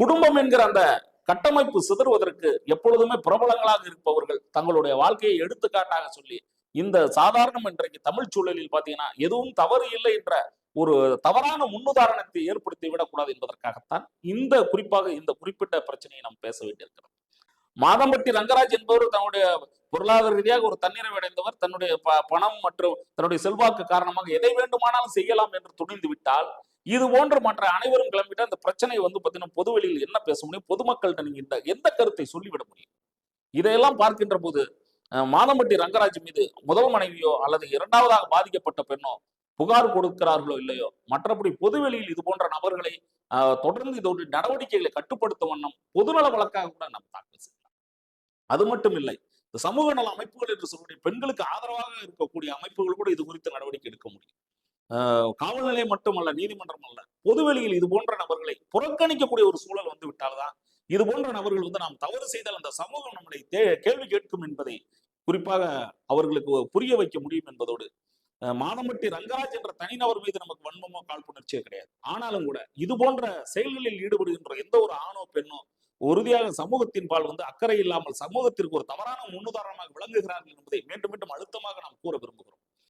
குடும்பம் என்கிற அந்த கட்டமைப்பு சிதறுவதற்கு எப்பொழுதுமே பிரபலங்களாக இருப்பவர்கள் தங்களுடைய வாழ்க்கையை எடுத்துக்காட்டாக சொல்லி இந்த சாதாரணம் இன்றைக்கு தமிழ் சூழலில் பாத்தீங்கன்னா எதுவும் தவறு இல்லை என்ற ஒரு தவறான முன்னுதாரணத்தை ஏற்படுத்தி விடக்கூடாது என்பதற்காகத்தான் இந்த குறிப்பாக இந்த குறிப்பிட்ட பிரச்சனையை நாம் பேச வேண்டியிருக்கிறோம் மாதம்பட்டி ரங்கராஜ் என்பவர் தன்னுடைய பொருளாதார ரீதியாக ஒரு தன்னிறைவு அடைந்தவர் தன்னுடைய ப- பணம் மற்றும் தன்னுடைய செல்வாக்கு காரணமாக எதை வேண்டுமானாலும் செய்யலாம் என்று துணிந்து விட்டால் இது போன்ற மற்ற அனைவரும் கிளம்பிட்டு அந்த பிரச்சனை வந்து பார்த்தீங்கன்னா பொதுவெளியில் என்ன பேச முடியும்? பொதுமக்கள்கிட்ட நீங்க இந்த எந்த கருத்தை சொல்லிவிட முடியும்? இதையெல்லாம் பார்க்கின்ற போது மாதம்பட்டி ரங்கராஜ் மீது முதல் மனைவியோ அல்லது இரண்டாவதாக பாதிக்கப்பட்ட பெண்ணோ புகார் கொடுக்கிறார்களோ இல்லையோ மற்றபடி பொதுவெளியில் இது போன்ற நபர்களை தொடர்ந்து இதோடு நடவடிக்கைகளை கட்டுப்படுத்தும் வண்ணம் பொதுநல வழக்காக கூட நாம் தாக்கல் செய்யலாம். அது மட்டும் இல்லை இந்த சமூக நல அமைப்புகள் என்று சொல்லக்கூடிய பெண்களுக்கு ஆதரவாக இருக்கக்கூடிய அமைப்புகள் கூட இது குறித்து நடவடிக்கை எடுக்க முடியும். காவல் நிலையம் மட்டுமல்ல நீதிமன்றம் அல்ல. பொதுவெளியில் இது போன்ற நபர்களை புறக்கணிக்கக்கூடிய ஒரு சூழல் வந்து விட்டால்தான் இது போன்ற நபர்கள் வந்து நாம் தவறு செய்தால் அந்த சமூகம் நம்மளை தே- கேள்வி கேட்கும் என்பதை குறிப்பாக அவர்களுக்கு புரிய வைக்க முடியும் என்பதோடு மாதம்பட்டி ரங்கராஜ் என்ற தனிநபர் மீது நமக்கு வன்மமோ காழ்ப்புணர்ச்சியோ கிடையாது. ஆனாலும் கூட இது போன்ற செயல்களில் ஈடுபடுகின்ற எந்த ஒரு ஆணோ பெண்ணோ உறுதியாக சமூகத்தின் பால் வந்து அக்கறை இல்லாமல் சமூகத்திற்கு ஒரு தவறான முன்னுதாரணமாக விளங்குகிறார்கள் என்பதை மீண்டும் மீண்டும் அழுத்தமாக நாம் கூற விரும்புகிறோம்.